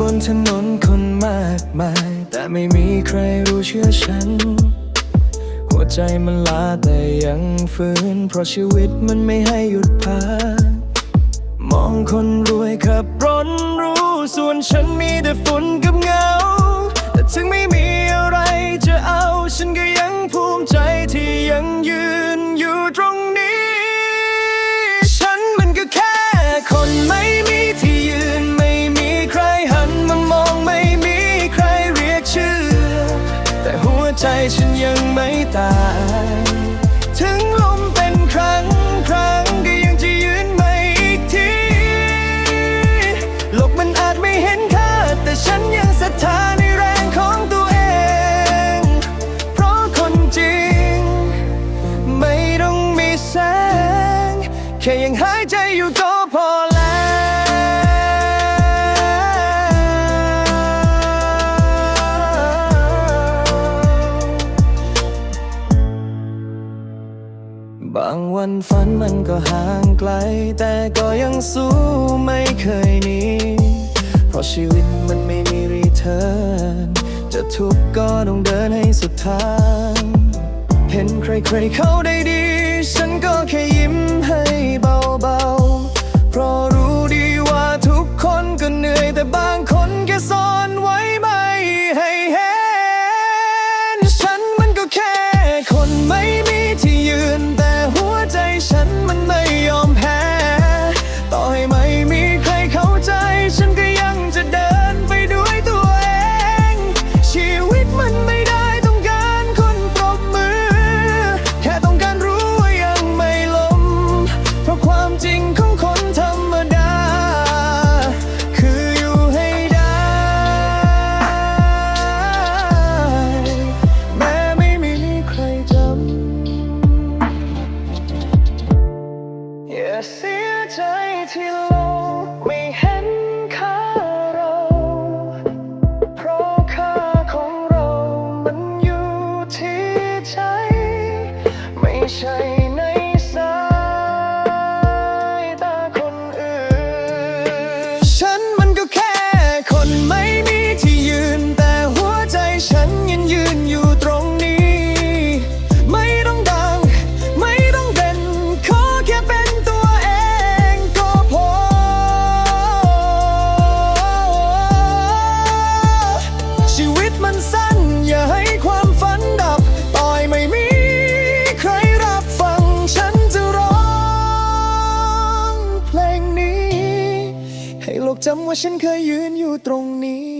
บนถนนคนมากมาย แต่ไม่มีใครรู้เชื่อฉัน หัวใจมันล้าแต่ยังฝืน เพราะชีวิตมันไม่ให้หยุดพัก มองคนรวยขับรถรู้ ส่วนฉันมีแต่ฝุ่นกับเงา แต่ถึงไม่มีอะไรจะเอา ฉันก็ยังภูมิใจ ฉันยังไม่ตาย ถึงลมเป็นครั้งครั้งก็ยังจะยืนไม่อีกที โลกมันอาจไม่เห็นค่า แต่ฉันยังศรัทธาในแรงของตัวเอง เพราะคนจริง ไม่ต้องมีแสง แค่ยังหายใจอยู่ก็ บางวันฝันมันก็ห่างไกล แต่ก็ยังสู้ไม่เคยหนีเพราะชีวิตมันไม่มีรีเทิร์นจะทุกข์ก็ต้องเดินให้สุดทาง เห็นใครๆเขาได้ ไโลกจำว่าฉันเคยยืนอยู่ตรงนี้